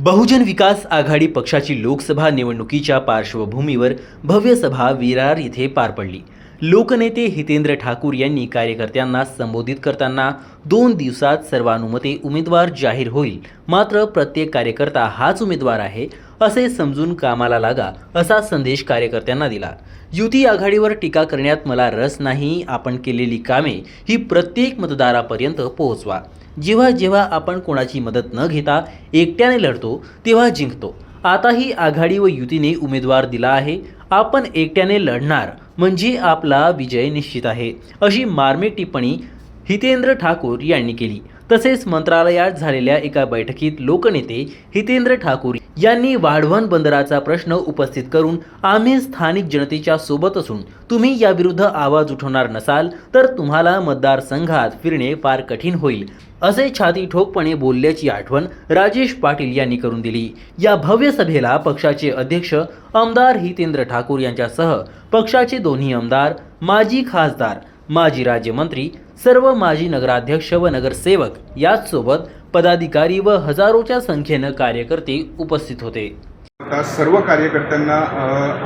बहुजन विकास आघाडी पक्षाची लोकसभा निवडणुकीच्या पार्श्वभूमीवर भव्य सभा विरार येथे पार पडली. लोकनेते हितेंद्र ठाकूर यांनी कार्यकर्त्यांना संबोधित करताना दोन दिवसात सर्वानुमते उमेदवार जाहीर होईल. मात्र प्रत्येक कार्यकर्ता हाच उमेदवार आहे असे समजून कामाला लागा असा संदेश कार्यकर्त्यांना दिला. युती आघाडीवर टीका करण्यात मला रस नाही आपण केलेली कामे ही प्रत्येक मतदारापर्यंत पोहोचवा. जेव्हा जेव्हा आपण कोणाची मदत न घेता एकट्याने लढतो तेव्हा जिंकतो. आताही आघाडी व युतीने उमेदवार दिला आहे. आपण एकट्याने लढणार म्हणजे आपला विजय निश्चित आहे अशी मार्मिक टिप्पणी हितेंद्र ठाकूर यांनी केली. तसेच मंत्रालयात झालेल्या एका बैठकीत लोकनेते हितेंद्र ठाकूर यांनी वाढवण बंदराचा प्रश्न उपस्थित करून आम्ही स्थानिक जनतेच्या सोबत असून तुम्ही याविरुद्ध आवाज उठवणार नसाल तर तुम्हाला मतदारसंघात फिरणे फार कठीण होईल असे छाती ठोकपणे बोलल्याची आठवण राजेश पाटील यांनी करून दिली. या भव्य सभेला पक्षाचे अध्यक्ष आमदार हितेंद्र ठाकूर यांच्यासह पक्षाचे दोन्ही आमदार माजी खासदार माजी राज्यमंत्री सर्व माजी नगराध्यक्ष व नगरसेवक याचसोबत पदाधिकारी व हजारोच्या संख्येनं कार्यकर्ते उपस्थित होते. आता सर्व कार्यकर्त्यांना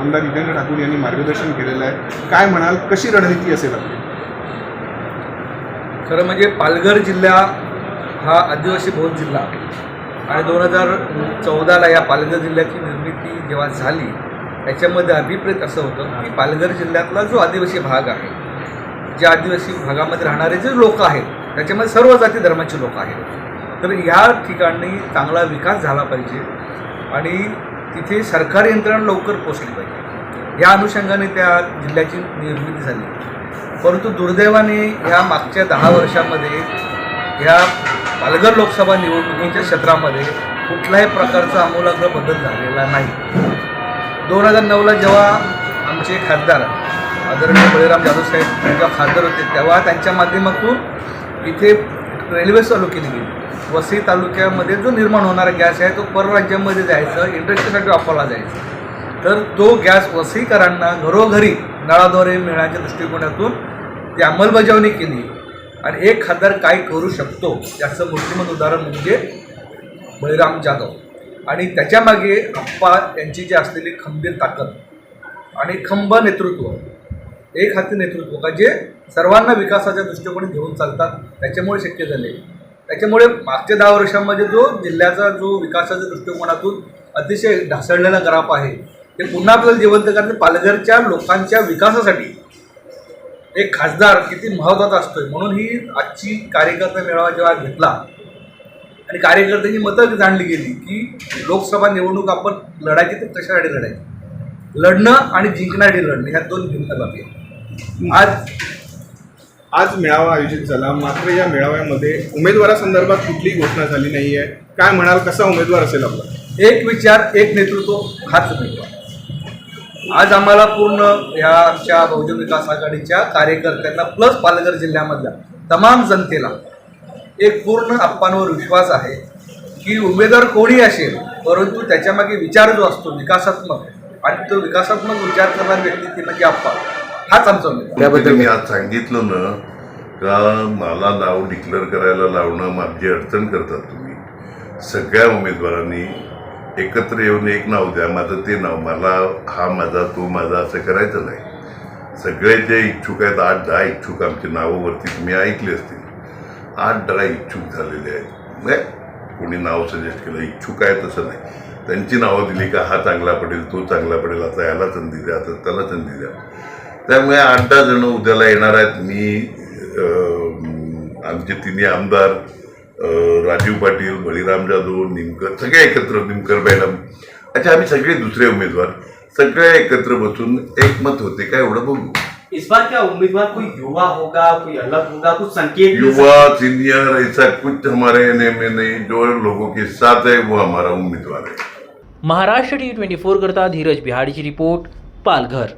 आमदार जितेंद्र ठाकूर यांनी मार्गदर्शन केलेलं आहे. काय म्हणाल? कशी रणनीती असेल आपली? खरं म्हणजे पालघर जिल्हा हा आदिवासी बहुल जिल्हा. आणि दोन हजार चौदाला या पालघर जिल्ह्याची निर्मिती जेव्हा झाली त्याच्यामध्ये अभिप्रेत असं होतं की पालघर जिल्ह्यातला जो आदिवासी भाग आहे जे आदिवासी भागामध्ये राहणारे जे लोक आहेत त्याच्यामध्ये सर्व जाती धर्माचे लोक आहेत. तर ह्या ठिकाणी चांगला विकास झाला पाहिजे आणि तिथे सरकारी यंत्रणा लवकर पोचली पाहिजे. या अनुषंगाने त्या जिल्ह्याची निर्मिती झाली. परंतु दुर्दैवाने ह्या मागच्या दहा वर्षामध्ये ह्या पालघर लोकसभा निवडणुकीच्या क्षेत्रामध्ये कुठल्याही प्रकारचा आमूलाग्र बदल झालेला नाही. दोन हजार नऊला जेव्हा आमचे खासदार आदरणीय बळीराम जाधव साहेब जेव्हा खासदार होते तेव्हा त्यांच्या माध्यमातून इथे रेल्वे चालू केली गेली. वसई तालुक्यामध्ये जो निर्माण होणारा गॅस आहे तो परराज्यामध्ये जायचं इंडस्ट्रीसाठी वापरला जायचा. तर तो गॅस वसईकरांना घरोघरी नळाद्वारे मिळण्याच्या दृष्टिकोनातून ती अंमलबजावणी केली. आणि एक खासदार काय करू शकतो याचं मूर्तिमंत उदाहरण म्हणजे बळीराम जाधव. आणि त्याच्यामागे अप्पा यांची जी असलेली खंबीर ताकद आणि खंब नेतृत्व एक हाती नेतृत्व का जे सर्वांना विकासाच्या दृष्टिकोनी घेऊन चालतात त्याच्यामुळे शक्य झाले. त्याच्यामुळे मागच्या दहा वर्षांमध्ये जो जिल्ह्याचा जो विकासाच्या दृष्टिकोनातून अतिशय ढासळलेला ग्राफ आहे ते पुन्हा आपल्याला जिवंत करणे पालघरच्या लोकांच्या विकासासाठी एक खासदार किती महत्त्वाचा असतोय म्हणून ही आजची कार्यकर्ता मेळावा जेव्हा घेतला आणि कार्यकर्त्यांची मतं जाणली गेली की लोकसभा निवडणूक आपण लढायची तर कशासाठी लढायची? लढणं आणि जिंकण्यासाठी लढणं ह्या दोन भिन्न बाबी आहेत. आज आज मेळावा आयोजित झाला. मात्र या मेळाव्यामध्ये उमेदवारासंदर्भात कुठलीही घोषणा झाली नाही आहे काय म्हणाल कसा उमेदवार असेल आपला? एक विचार एक नेतृत्व हाच उमेदवार. आज आम्हाला पूर्ण ह्या आमच्या बहुजन विकास आघाडीच्या कार्यकर्त्यांना प्लस पालघर जिल्ह्यामधल्या तमाम जनतेला एक पूर्ण आप्पांवर विश्वास आहे की उमेदवार कोणी असेल परंतु त्याच्यामागे विचार जो असतो विकासात्मक आणि तो विकासात्मक विचार करणारी व्यक्ती ती म्हणजे आप्पा. हाच आमचा उमेदवार त्याबद्दल मी आज सांगितलं ना का मला नाव डिक्लेअर करायला लावणं माझी अडचण करतात तुम्ही. सगळ्या उमेदवारांनी एकत्र येऊन एक नाव द्या माझं ते नाव मला हा माझा तो माझा असं करायचं नाही. सगळे जे इच्छुक आहेत आठ दहा इच्छुक आमची नावावरती तुम्ही ऐकली असतील. आठ दहा इच्छुक झालेले आहेत. नाही कोणी नाव सजेस्ट केलं इच्छुक आहे तसं नाही. त्यांची नावं दिली का हा चांगला पडेल तो चांगला पडेल आता याला संधी द्या आता त्याला संधी द्या. त्यामुळे आठ दहा जण उद्याला येणार आहेत. मी आमचे तिन्ही आमदार राजीव पाटील बळीराम जाधव निमकर सगळे एकत्र निमकर मॅडम. अच्छा आम्ही सगळे दुसरे उमेदवार. सगळे एकत्र बसून एकमत होते काय एवढं बघू? इस बार क्या उम्मीदवार कोई युवा होगा कोई अलग होगा कुछ संकेत युवा सीनियर ऐसा कुछ हमारे एने में नहीं जो लोगों के साथ है वो हमारा उम्मीदवार है। महाराष्ट्र टी ट्वेंटी फोर करता धीरज बिहाडीची रिपोर्ट पालघर।